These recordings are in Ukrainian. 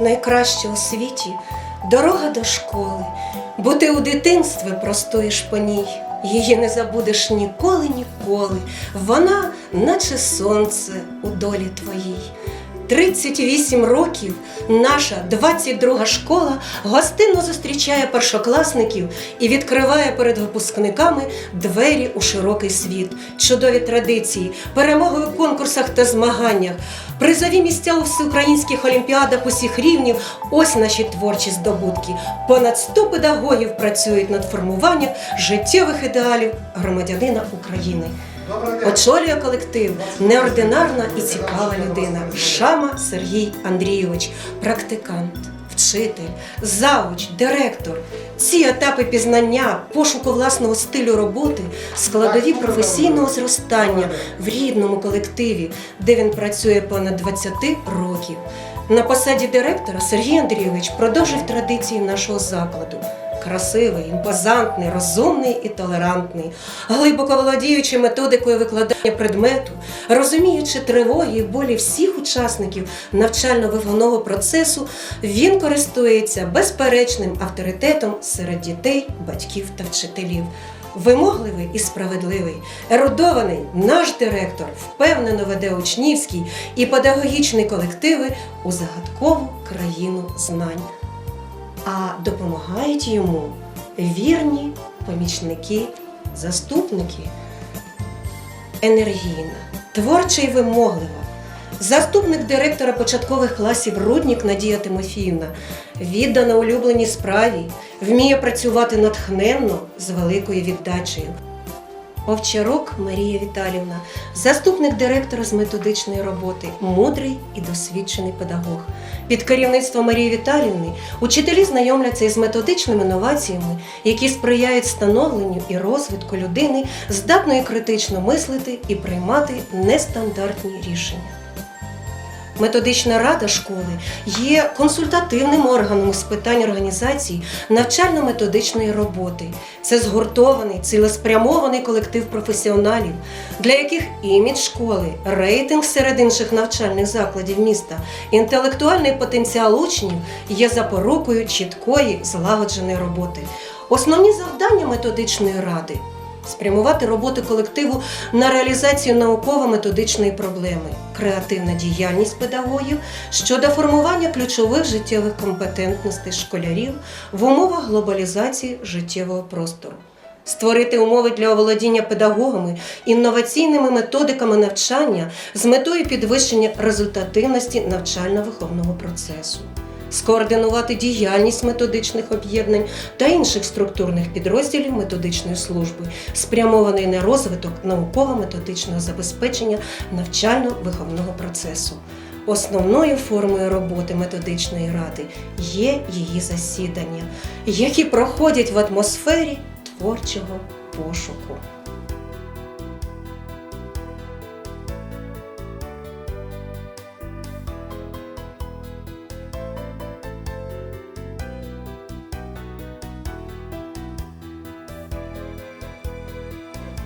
найкраще у світі дорога до школи, бо ти у дитинстві простоїш по ній. Її не забудеш ніколи, ніколи. Вона, наче сонце у долі твоїй. 38 років наша 22 школа гостинно зустрічає першокласників і відкриває перед випускниками двері у широкий світ, чудові традиції, перемоги у конкурсах та змаганнях, призові місця у всеукраїнських олімпіадах усіх рівнів. Ось наші творчі здобутки. Понад 100 педагогів працюють над формуванням життєвих ідеалів громадянина України. Очолює колектив неординарна і цікава людина. Шама Сергій Андрійович, практикант, вчитель, завуч, директор. Ці етапи пізнання, пошуку власного стилю роботи, складові професійного зростання в рідному колективі, де він працює понад 20 років. На посаді директора Сергій Андрійович продовжив традиції нашого закладу красивий, імпозантний, розумний і толерантний, глибоко володіючи методикою викладання предмету, розуміючи тривоги і болі всіх учасників навчально-виховного процесу, він користується безперечним авторитетом серед дітей, батьків та вчителів. Вимогливий і справедливий, ерудований наш директор впевнено веде учнівський і педагогічний колективи у загадкову країну знань а допомагають йому вірні помічники, заступники. Енергійна, творча і вимоглива. Заступник директора початкових класів Руднік Надія Тимофіївна віддана улюбленій справі, вміє працювати натхненно з великою віддачею. Овчарук Марія Віталівна, заступник директора з методичної роботи, мудрий і досвідчений педагог. Під керівництвом Марії Віталівни учителі знайомляться із методичними новаціями, які сприяють становленню і розвитку людини, здатної критично мислити і приймати нестандартні рішення. Методична рада школи є консультативним органом з питань організації навчально-методичної роботи. Це згуртований, цілеспрямований колектив професіоналів, для яких імідж школи, рейтинг серед інших навчальних закладів міста, інтелектуальний потенціал учнів є запорукою чіткої злагодженої роботи. Основні завдання методичної ради спрямувати роботу колективу на реалізацію науково-методичної проблеми, креативна діяльність педагогів щодо формування ключових життєвих компетентностей школярів в умовах глобалізації життєвого простору. Створити умови для оволодіння педагогами інноваційними методиками навчання з метою підвищення результативності навчально-виховного процесу скоординувати діяльність методичних об'єднань та інших структурних підрозділів методичної служби, спрямований на розвиток науково-методичного забезпечення навчально-виховного процесу. Основною формою роботи методичної ради є її засідання, які проходять в атмосфері творчого пошуку.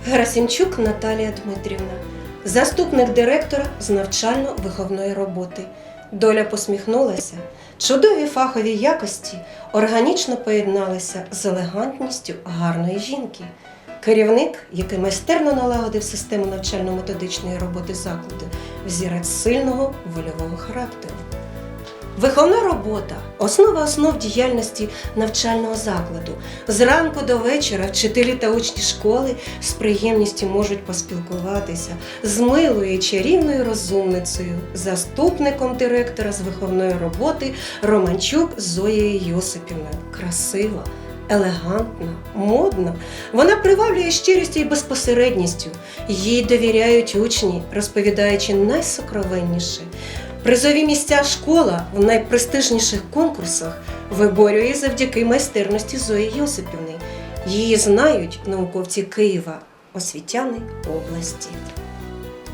Герасимчук Наталія Дмитрівна, заступник директора з навчально-виховної роботи. Доля посміхнулася. Чудові фахові якості органічно поєдналися з елегантністю гарної жінки. Керівник, який майстерно налагодив систему навчально-методичної роботи закладу, взірець сильного вольового характеру. Виховна робота основа основ діяльності навчального закладу. Зранку до вечора вчителі та учні школи з приємністю можуть поспілкуватися з милою чарівною розумницею, заступником директора з виховної роботи Романчук Зоєю Йосипівною. Красива. Елегантна, модна, вона приваблює щирістю і безпосередністю. Їй довіряють учні, розповідаючи найсокровенніше. Призові місця школа в найпрестижніших конкурсах виборює завдяки майстерності Зої Йосипівни. Її знають науковці Києва, освітяни області.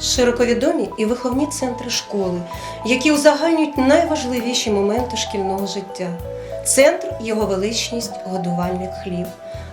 Широковідомі і виховні центри школи, які узагальнюють найважливіші моменти шкільного життя. Центр його величність годувальник хлів,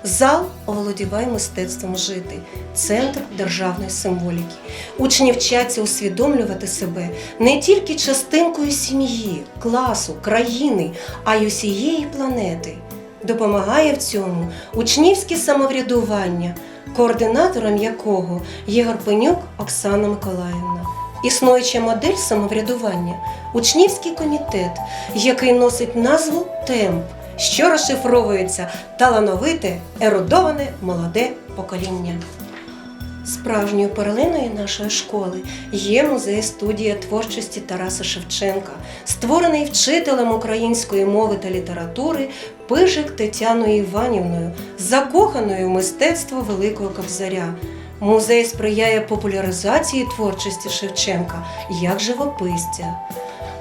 Зал оволодіває мистецтвом жити, центр державної символіки. Учні вчаться усвідомлювати себе не тільки частинкою сім'ї, класу, країни, а й усієї планети. Допомагає в цьому учнівське самоврядування, координатором якого є Горпенюк Оксана Миколаївна. Існуюча модель самоврядування учнівський комітет, який носить назву Темп, що розшифровується талановите, ерудоване молоде покоління. Справжньою перлиною нашої школи є музей студія творчості Тараса Шевченка, створений вчителем української мови та літератури Пижик Тетяною Іванівною, закоханою в мистецтво Великого Кобзаря. Музей сприяє популяризації творчості Шевченка як живописця.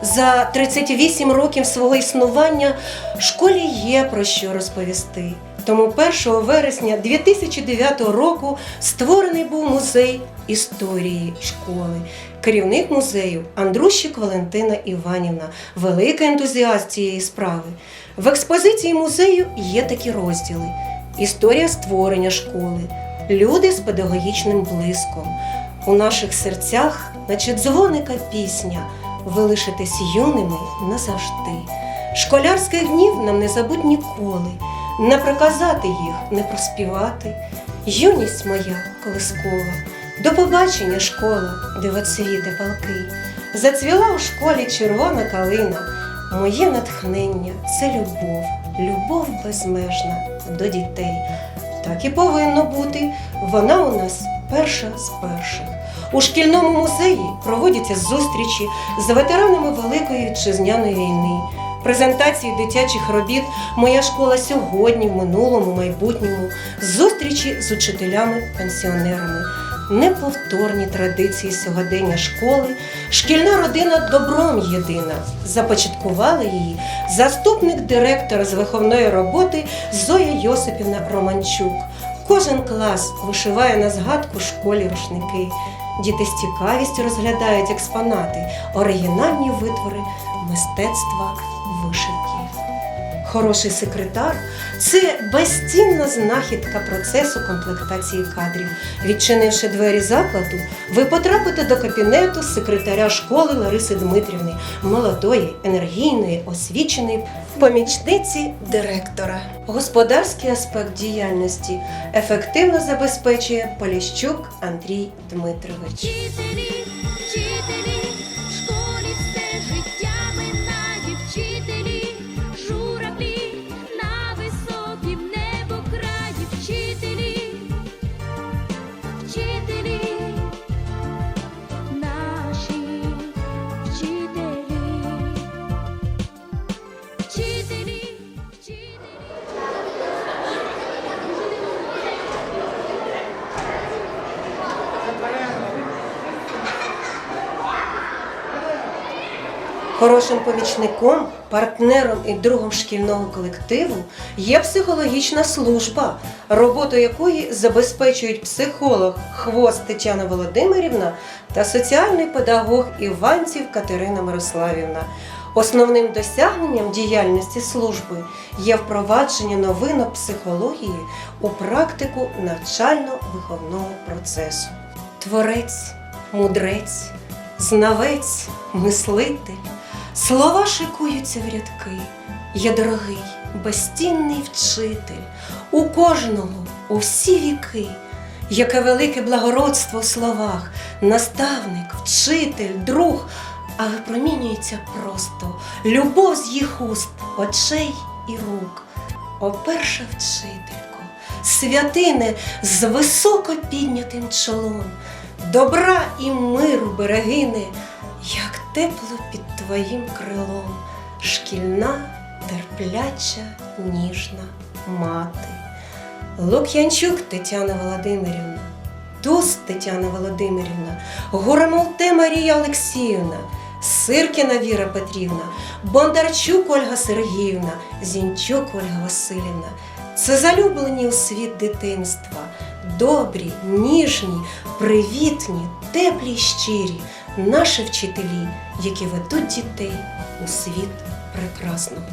За 38 років свого існування школі є про що розповісти. Тому 1 вересня 2009 року створений був музей історії школи. Керівник музею Андрущик Валентина Іванівна, великий ентузіаст цієї справи. В експозиції музею є такі розділи: історія створення школи, люди з педагогічним блиском. У наших серцях, наче дзвоника пісня, ви лишитесь юними назавжди. Школярських днів нам не забудь ніколи, не проказати їх, не проспівати. Юність моя колискова, до побачення школа, дивоцвіте палки. Зацвіла у школі червона калина. Моє натхнення це любов, любов безмежна до дітей. Так і повинно бути. Вона у нас перша з перших. У шкільному музеї проводяться зустрічі з ветеранами Великої вітчизняної війни, презентації дитячих робіт Моя школа сьогодні, в минулому, майбутньому, зустрічі з учителями-пенсіонерами, неповторні традиції сьогодення школи, шкільна родина добром єдина. Започаткувала її заступник директора з виховної роботи Зоя Йосипівна Романчук. Кожен клас вишиває на згадку школі рушники. Діти з цікавістю розглядають експонати, оригінальні витвори мистецтва вишивки. Хороший секретар це безцінна знахідка процесу комплектації кадрів. Відчинивши двері закладу, ви потрапите до кабінету секретаря школи Лариси Дмитрівни, молодої, енергійної, освіченої помічниці директора. Господарський аспект діяльності ефективно забезпечує Поліщук Андрій Дмитрович. Вчителі, вчителі, Хорошим помічником, партнером і другом шкільного колективу є психологічна служба, роботу якої забезпечують психолог Хвост Тетяна Володимирівна та соціальний педагог Іванців Катерина Мирославівна. Основним досягненням діяльності служби є впровадження новинок психології у практику навчально-виховного процесу. Творець, мудрець, знавець, мислитель. Слова шикуються в рядки. Я дорогий, безцінний вчитель, у кожного, у всі віки, яке велике благородство в словах, наставник, вчитель, друг, а випромінюється просто. Любов з їх уст, очей і рук. О перша вчителько, святине з високо піднятим чолом, добра і миру берегине, як тепло під твоїм крилом, шкільна, терпляча, ніжна мати. Лук'янчук Тетяна Володимирівна, Туз Тетяна Володимирівна, Горемолте Марія Олексіївна, Сиркіна Віра Петрівна, Бондарчук Ольга Сергіївна, Зінчук Ольга Васильівна. Це залюблені у світ дитинства, добрі, ніжні, привітні, теплі й щирі, наші вчителі, які ведуть дітей у світ прекрасного.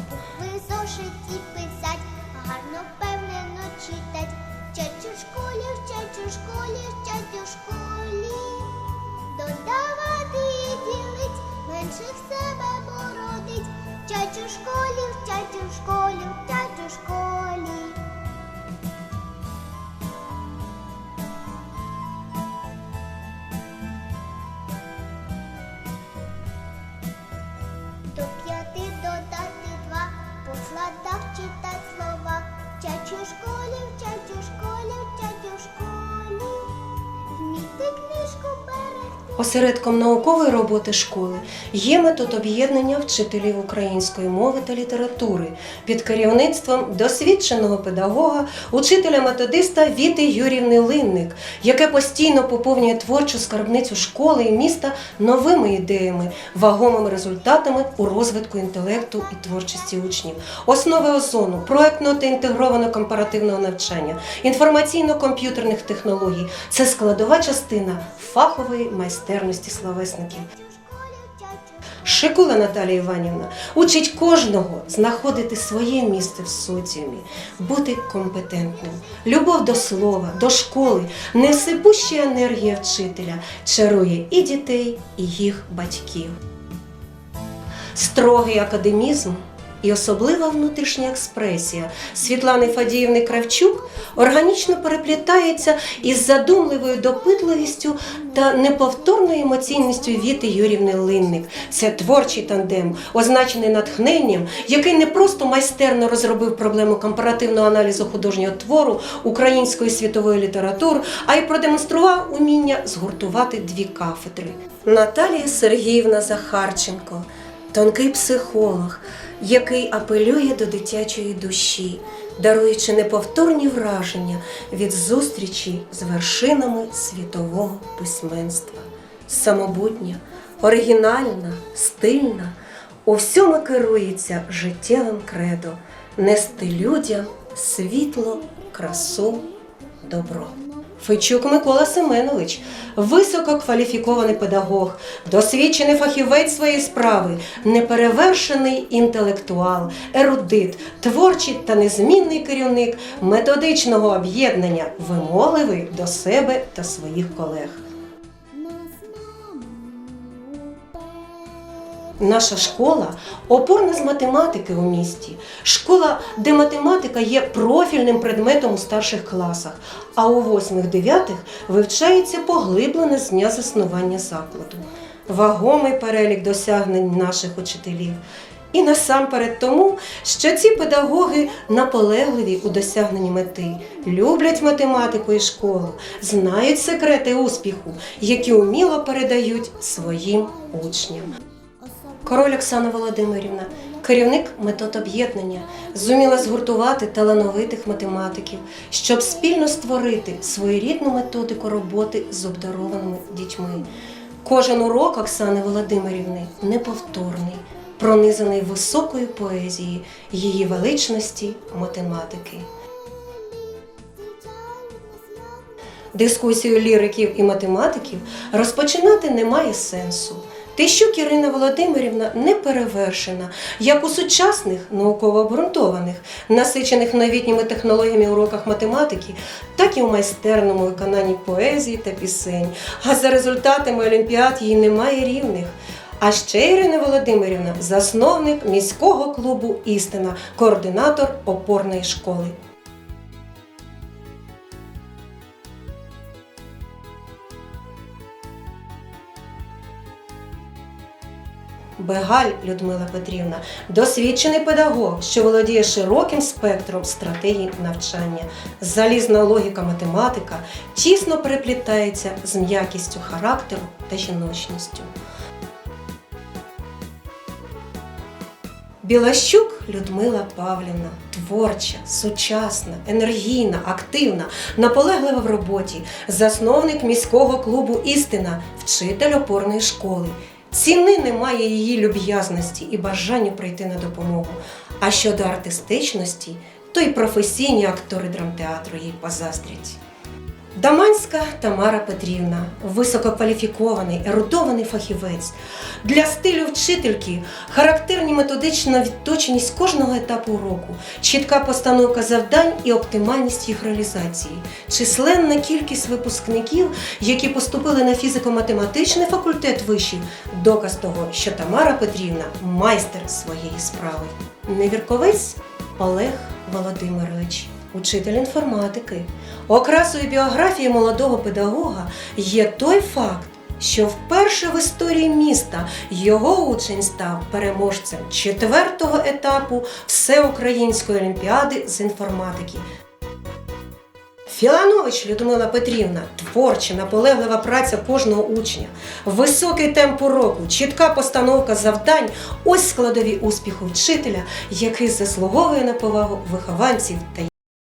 Осередком наукової роботи школи є метод об'єднання вчителів української мови та літератури під керівництвом досвідченого педагога, учителя-методиста Віти Юрівни Линник, яке постійно поповнює творчу скарбницю школи і міста новими ідеями, вагомими результатами у розвитку інтелекту і творчості учнів. Основи озону, проектного та інтегрованого компаративного навчання, інформаційно-комп'ютерних технологій це складова частина фахової майстерності словесників. Вчать у Шикула Наталія Іванівна учить кожного знаходити своє місце в соціумі, бути компетентним. Любов до слова, до школи, несипуща енергія вчителя чарує і дітей, і їх батьків. Строгий академізм і особлива внутрішня експресія Світлани Фадіївни Кравчук органічно переплітається із задумливою допитливістю та неповторною емоційністю Віти Юрівни Линник. Це творчий тандем, означений натхненням, який не просто майстерно розробив проблему компаративного аналізу художнього твору української світової літератури, а й продемонстрував уміння згуртувати дві кафедри. Наталія Сергіївна Захарченко тонкий психолог, який апелює до дитячої душі, даруючи неповторні враження від зустрічі з вершинами світового письменства. Самобутня, оригінальна, стильна, у всьому керується життєвим кредо, нести людям світло, красу, добро. Фейчук Микола Семенович, висококваліфікований педагог, досвідчений фахівець своєї справи, неперевершений інтелектуал, ерудит, творчий та незмінний керівник методичного об'єднання, вимогливий до себе та своїх колег. Наша школа опорна з математики у місті. Школа, де математика є профільним предметом у старших класах, а у 8-9 вивчається поглиблене з дня заснування закладу. Вагомий перелік досягнень наших учителів. І насамперед тому, що ці педагоги наполегливі у досягненні мети, люблять математику і школу, знають секрети успіху, які уміло передають своїм учням. Король Оксана Володимирівна, керівник метод об'єднання, зуміла згуртувати талановитих математиків, щоб спільно створити своєрідну методику роботи з обдарованими дітьми. Кожен урок Оксани Володимирівни неповторний, пронизаний високою поезією її величності математики. Дискусію ліриків і математиків розпочинати немає сенсу. Тищук Ірина Володимирівна не перевершена, як у сучасних науково обґрунтованих, насичених новітніми технологіями уроках математики, так і у майстерному виконанні поезії та пісень. А за результатами олімпіад їй немає рівних. А ще Ірина Володимирівна засновник міського клубу Істина, координатор опорної школи. Бегаль Людмила Петрівна досвідчений педагог, що володіє широким спектром стратегій навчання. Залізна логіка математика тісно переплітається з м'якістю характеру та жіночністю. Білащук Людмила Павлівна творча, сучасна, енергійна, активна, наполеглива в роботі, засновник міського клубу Істина, вчитель опорної школи. Ціни немає її люб'язності і бажанню прийти на допомогу. А щодо артистичності, то й професійні актори драмтеатру їй позаздрять. Даманська Тамара Петрівна, висококваліфікований, ерудований фахівець. Для стилю вчительки характерні методична відточеність кожного етапу уроку, чітка постановка завдань і оптимальність їх реалізації, численна кількість випускників, які поступили на фізико-математичний факультет вишів, доказ того, що Тамара Петрівна майстер своєї справи. Невірковець Олег Володимирович, учитель інформатики. Окрасою біографії молодого педагога є той факт, що вперше в історії міста його учень став переможцем четвертого етапу Всеукраїнської олімпіади з інформатики. Філанович Людмила Петрівна, творча, наполеглива праця кожного учня, високий темп уроку, чітка постановка завдань ось складові успіху вчителя, який заслуговує на повагу вихованців та